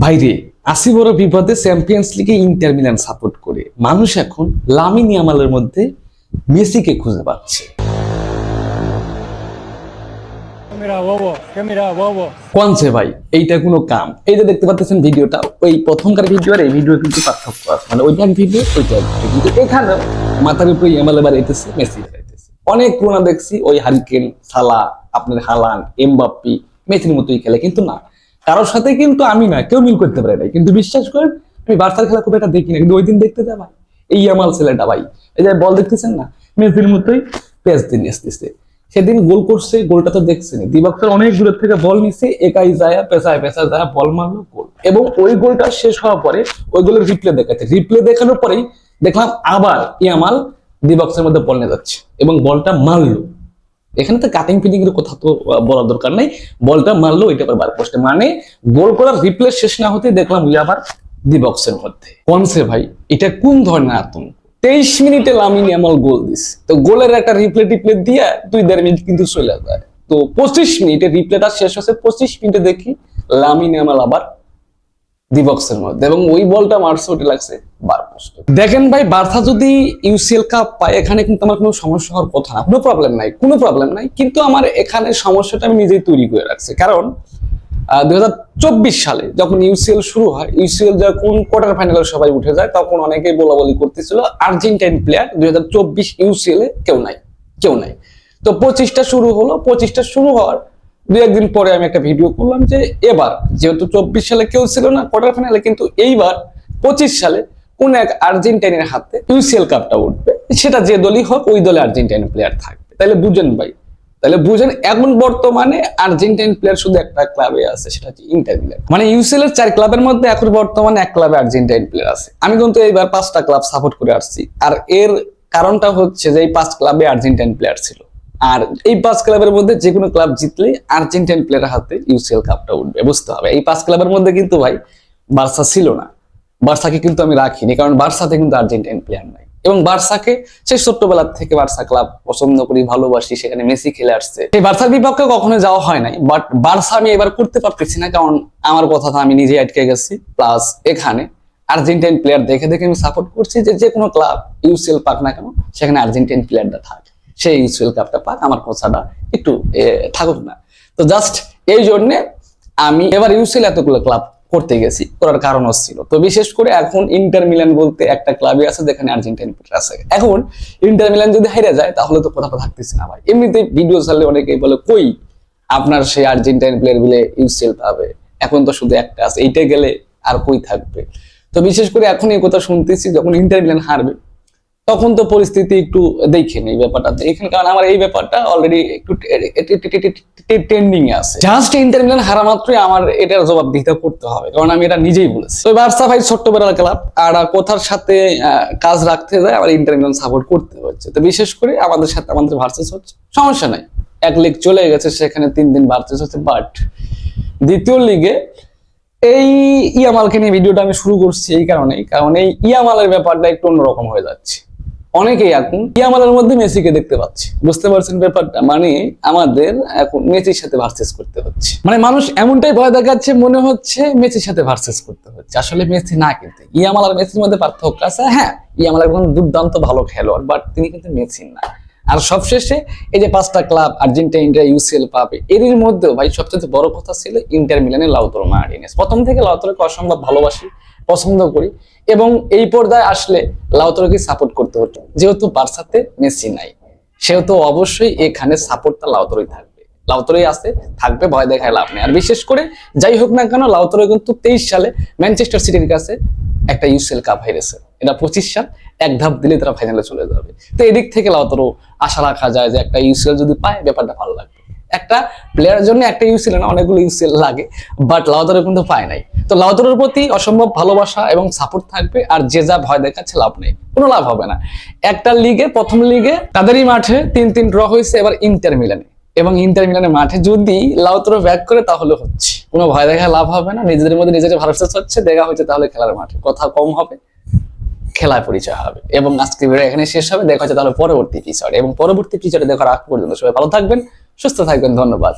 বাইরে আসি বড় বিপদে চ্যাম্পিয়ন্স লিগে ইন্টার মিলান সাপোর্ট করে মানুষ এখন লামিন ইয়ামালের মধ্যে মেসিকে খুঁজে পাচ্ছে. কোনছে ভাই এইটা কোনো কাম। এই যে দেখতে পাচ্ছেন ভিডিওটা ওই প্রথমকার ভিডিও আর এই ভিডিও কিন্তু পার্থক্য আছে। মানে ওইটা ভিডিও ওইটা কিন্তু এখানে মাথার উপরে ইয়ামাল এবার আইতেছে মেসি অনেক পুরোনো দেখছি ওই হারিকেন সালা আপনার হালান এমবাপ্পি মেসির মতোই খেলে। কিন্তু না কারোর সাথে কিন্তু আমি না কেউ মিল করতে পারে নাই। কিন্তু বিশ্বাস করেন, আমি বার্সার খেলা খুব একটা দেখি না, কিন্তু ওই দিন দেখতে যা ভাই। এই ইয়ামাল ছেলেটা ভাই। এই যে বল দেখতেছেন না? মেসির মতোই পেস দিন আসতেছে। সেদিন গোল করছে, গোলটা তো দেখছেন দিবাকর অনেক দূরের থেকে বল নিছে, একাই যায় পেশায় পেশায় যায়, বল মারলো, গোল। এবং ওই গোলটা শেষ হওয়ার পরে ওই গোলের রিপ্লে দেখাচ্ছে। রিপ্লে দেখানোর পরেই দেখলাম আবার ইয়ামাল দিবাক্সের মধ্যে বল নিয়ে যাচ্ছে এবং বলটা মারলো। এখানে তো কাটিং ফিটিং এর কথা তো বলার দরকার নাই। বলটা মারলো ওইটা আবার বার পোস্টে মানে গোল করার রিপ্লে শেষ না হতে দেখলাম ওই আবার দিবক্সের মধ্যে। কনসে ভাই? এটা কোন ধরনের আতঙ্ক? তেইশ মিনিটে লামিন ইয়ামাল গোল দিস তো গোলের একটা রিপ্লে টিপ্লে দিয়ে দুই দেড় মিনিট কিন্তু চলে যায়। তো পঁচিশ মিনিটে রিপ্লেটা শেষ হচ্ছে পঁচিশ মিনিটে দেখি লামিন ইয়ামাল আবার দিবক্সের মধ্যে এবং ওই বলটা মারছে লাগছে বার পোস্টে দেখেন ভাই, বার্থা যদি ইউসিএল কাপ পায়, এখানে কিন্তু আমার কোনো সমস্যা হওয়ার কথা না। কোনো প্রবলেম নাই, কোনো প্রবলেম নাই, কিন্তু আমার এখানে সমস্যাটা আমি নিজেই তৈরি করে রাখছি। কারণ দুই হাজার চব্বিশ সালে যখন ইউসিএল শুরু হয় ইউসিএল যখন কোয়ার্টার ফাইনালে সবাই উঠে যায়, তখন অনেকে বলা বলি করতেছিল, আর্জেন্টাইন প্লেয়ার দুই হাজার চব্বিশ ইউসিএল এ কেউ নাই কেউ নাই। তো পঁচিশটা শুরু হলো, পঁচিশটা শুরু হওয়ার দু একদিন পরে আমি একটা ভিডিও করলাম যে এবার, যেহেতু চব্বিশ সালে কেউ ছিল না কোয়ার্টার ফাইনালে কিন্তু এইবার পঁচিশ সালে কোন এক আর্জেন্টাইনের হাতে ইউসিএল কাপটা উঠবে। সেটা যে দলই হোক, ওই দলে আর্জেন্টাইন প্লেয়ার থাকবে। তাহলে বুঝেন ভাই, তাহলে বুঝেন এখন বর্তমানে আর্জেন্টাইন প্লেয়ার শুধু একটা ক্লাবে আছে, সেটা হচ্ছে ইন্টার মিলান মানে ইউসিএল এর চার ক্লাবের মধ্যে এখন বর্তমানে এক ক্লাবে আর্জেন্টাইন প্লেয়ার আছে। আমি কিন্তু এইবার পাঁচটা ক্লাব সাপোর্ট করে আসছি। আর এর কারণটা হচ্ছে যে এই পাঁচ ক্লাবে আর্জেন্টাইন প্লেয়ার ছিল। আর এই পাঁচ ক্লাবের মধ্যে যে কোনো ক্লাব জিতলে আর্জেন্টাইন প্লেয়ারের হাতে ইউসিএল কাপটা উঠবে, বুঝতে হবে। এই পাঁচ ক্লাবের মধ্যে কিন্তু ভাই বার্সা ছিল না। বার্সাকে কিন্তু আমি রাখিনি, কারণ বার্সাতে কিন্তু আর্জেন্টাইন প্লেয়ার নাই। এবং বার্সাকে সেই ছোট্টবেলার থেকে বার্সা ক্লাব পছন্দ করি, ভালোবাসি, সেখানে মেসি খেলে আসছে। সেই বার্সার বিপক্ষে কখনো যাওয়া হয় নাই বাট বার্সা আমি এবার করতে পারতেছি না, কারণ আমার কথাটা আমি নিজে আটকে গেছি। প্লাস এখানে আর্জেন্টাইন প্লেয়ার দেখে দেখে আমি সাপোর্ট করছি যে যে কোনো ক্লাব ইউসিএল পাক না কেন, সেখানে আর্জেন্টাইন প্লেয়ারটা থাক। সেই ইউসিএল কাপটা পাক, আমার কথাটা একটু থাকুক না। তো জাস্ট এই জন্যে আমি এবার ইউসিএল এতগুলো ক্লাব করতে গেছি, করার কারণ ছিল তো বিশেষ করে এখন ইন্টার মিলান বলতে একটা ক্লাবই আছে যেখানে আর্জেন্টাইন প্লেয়ার আছে। এখন ইন্টার মিলান যদি হেরে যায়, তাহলে তো কথাটা থাকতেছে না ভাই। এমনিতে ভিডিও চালে অনেকেই বলে, কই আপনার সেই আর্জেন্টাইন প্লেয়ারগুলো ইউসিএল পাবে? এখন তো শুধু একটা আছে, এইটা গেলে আর কই থাকবে? তো বিশেষ করে এখন এই কথা শুনতেছি, যখন ইন্টার মিলান হারবে তখন তো পরিস্থিতি একটু দেখেন এই ব্যাপারটা দেখেন কারণ আমার এই ব্যাপারটা অলরেডি একটু ট্রেন্ডিং এ আছে। জাস্ট ইন্টার মিলান হারা মাত্রই আমার এটার জবাব দিতে করতে হবে কারণ আমি এটা নিজেই বলেছি। তো বার্সা ভাই ছোট্টবেলার ক্লাব আর কোথার সাথে কাজ রাখতে যায় আমার ইন্টার মিলান সাপোর্ট করতে হচ্ছে। তো বিশেষ করে আমাদের সাথে আমাদের ভার্সেস হচ্ছে সমস্যা নাই। এক লিগ চলে গেছে সেখানে তিন দিন ভার্সেস হচ্ছে বাট দ্বিতীয় লিগে এই ইয়ামালকে নিয়ে ভিডিওটা আমি শুরু করছি এই কারণেই কারণ এই ইয়ামালের ব্যাপারটা একটু অন্যরকম হয়ে যাচ্ছে। অনেকেই এখন ইয়ামালের মধ্যে মেসিকে দেখতে পাচ্ছি। বুঝতে পারছেন ব্যাপারটা? মানে আমাদের এখন মেসির সাথে ভার্সেস করতে হচ্ছে। মানে মানুষ এমনটাই ভয় দেখাচ্ছে, মনে হচ্ছে মেসির সাথে ভার্সেস করতে হচ্ছে। আসলে মেসি না কিন্তু। ইয়ামাল আর মেসির মধ্যে পার্থক্য আছে। হ্যাঁ ইয়ামাল একদম দুর্দান্ত ভালো খেলোয়াড় বাট তিনি কিন্তু মেসি না। আর সবশেষে এই যে পাঁচটা ক্লাব, আর্জেন্টিনা, ইন্ডিয়া ইউসিএল পাবে এরই মধ্যেও ভাই সবচেয়ে বড় কথা ছিল ইন্টার মিলানের লাউতরো মার্টিনেস। প্রথম থেকে লাউতরোকে অসম্ভব ভালোবাসি, পছন্দ করি এবং এই পর্যায়ে আসলে লাউতরোকে সাপোর্ট করতে হতো। যেহেতু বার্সাতে মেসি নাই, সেহেতু অবশ্যই এখানে সাপোর্টটা লাউতরোই থাকবে। লাউতরোই আছে, থাকবে, ভয় দেখায় লাভ নেই। আর বিশেষ করে যাই হোক না কেন, লাউতরো কিন্তু তেইশ সালে ম্যানচেস্টার সিটির কাছে একটা ইউসিএল কাপ হেরেছে। এটা পঁচিশ সাল এক ধাপ দিলে তারা ফাইনালে চলে যাবে। তো এদিক থেকে লাউতরো আশা রাখা যায় যে একটা ইউসিএল যদি পায়, ব্যাপারটা ভালো লাগবে। একটা প্লেয়ারের জন্য একটা ইউসিএল না অনেকগুলো ইউসিএল লাগে বাট লাউতরো কিন্তু পায় নাই। তো লাউতরোর প্রতি অসম্ভব ভালোবাসা এবং সাপোর্ট থাকবে, আর যে যা ভয় দেখাচ্ছে লাভ নেই। কোনো লাভ হবে না। একটা লিগে প্রথম লিগে তাদেরই মাঠে তিন তিন ড্র হয়েছে, এবার ইন্টার মিলানে এবং ইন্টার মিলানের মাঠে যদি লাউতরো ব্যাক করে, তাহলে হচ্ছে। কোনো ভয় দেখা লাভ হবে না। নিজেদের মধ্যে নিজেদের ভারসাস হচ্ছে, দেখা হচ্ছে তাহলে খেলার মাঠে। কথা কম হবে, খেলায় পরিচয় হবে। এবং আজকে ভিডিও এখানে শেষ হবে। দেখা হচ্ছে তাহলে পরবর্তী এপিসোড এবং পরবর্তী এপিসোডে দেখার আগ পর্যন্ত সবাই ভালো থাকবেন, সুস্থ থাকবেন। ধন্যবাদ।